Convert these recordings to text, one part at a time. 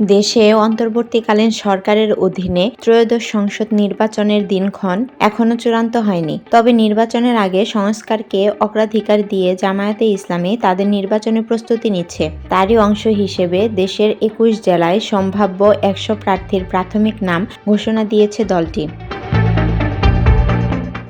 দেশে অন্তর্বর্তীকালীন সরকারের অধীনে ত্রয়োদশ সংসদ নির্বাচনের দিনক্ষণ এখনও চূড়ান্ত হয়নি। তবে নির্বাচনের আগে সংস্কারকে অগ্রাধিকার দিয়ে জামায়াতে ইসলামী তাদের নির্বাচনী প্রস্তুতি নিচ্ছে। তারই অংশ হিসেবে দেশের একুশ জেলায় সম্ভাব্য একশো প্রার্থীর প্রাথমিক নাম ঘোষণা দিয়েছে দলটি।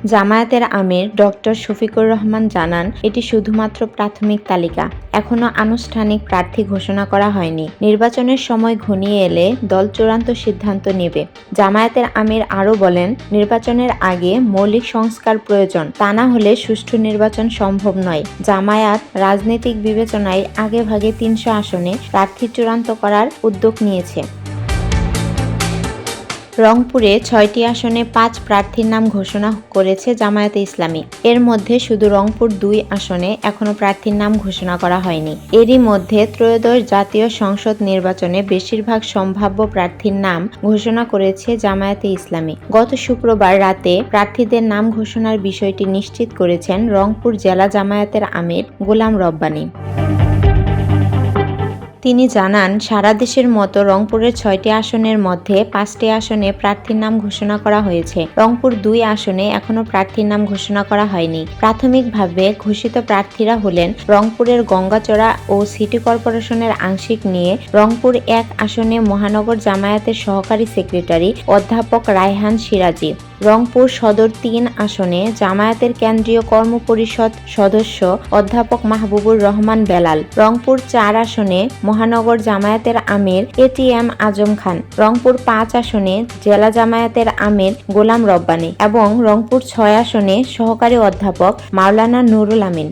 জামায়াতের আমির ডক্টর শফিকুর রহমান জানান, এটি শুধুমাত্র প্রাথমিক তালিকা। এখনও আনুষ্ঠানিক প্রার্থী ঘোষণা করা হয়নি। নির্বাচনের সময় ঘনিয়ে এলে দল চূড়ান্ত সিদ্ধান্ত নেবে। জামায়াতের আমির আরও বলেন, নির্বাচনের আগে মৌলিক সংস্কার প্রয়োজন। তা না হলে সুষ্ঠু নির্বাচন সম্ভব নয়। জামায়াত রাজনৈতিক বিবেচনায় আগে ভাগে তিনশো আসনে প্রার্থী চূড়ান্ত করার উদ্যোগ নিয়েছে। রংপুরে ছয়টি আসনে পাঁচ প্রার্থীর নাম ঘোষণা করেছে জামায়াতে ইসলামী। এর মধ্যে শুধু রংপুর দুই আসনে এখনও প্রার্থীর নাম ঘোষণা করা হয়নি। এরই মধ্যে ত্রয়োদশ জাতীয় সংসদ নির্বাচনে বেশিরভাগ সম্ভাব্য প্রার্থীর নাম ঘোষণা করেছে জামায়াতে ইসলামী। গত শুক্রবার রাতে প্রার্থীদের নাম ঘোষণার বিষয়টি নিশ্চিত করেছেন রংপুর জেলা জামায়াতের আমির গোলাম রব্বানী। তিনি জানান, সারা দেশের মতো রংপুরের ছয়টি আসনের মধ্যে পাঁচটি আসনে প্রার্থীর নাম ঘোষণা করা হয়েছে। রংপুর দুই আসনে এখনও প্রার্থীর নাম ঘোষণা করা হয়নি। প্রাথমিকভাবে ঘোষিত প্রার্থীরা হলেন রংপুরের গঙ্গাচড়া ও সিটি কর্পোরেশনের আংশিক নিয়ে রংপুর এক আসনে মহানগর জামায়াতের সহকারী সেক্রেটারি অধ্যাপক রায়হান সিরাজি। রংপুর সদর তিন আসনে জামায়াতের কেন্দ্রীয় কর্মপরিষদ সদস্য অধ্যাপক মাহবুবুর রহমান বেলাল, রংপুর চার আসনে মহানগর জামায়াতের আমির এটিএম আজম খান, রংপুর পাঁচ আসনে জেলা জামায়াতের আমির গোলাম রব্বানী এবং রংপুর ছয় আসনে সহকারী অধ্যাপক মাওলানা নুরুল আমিন।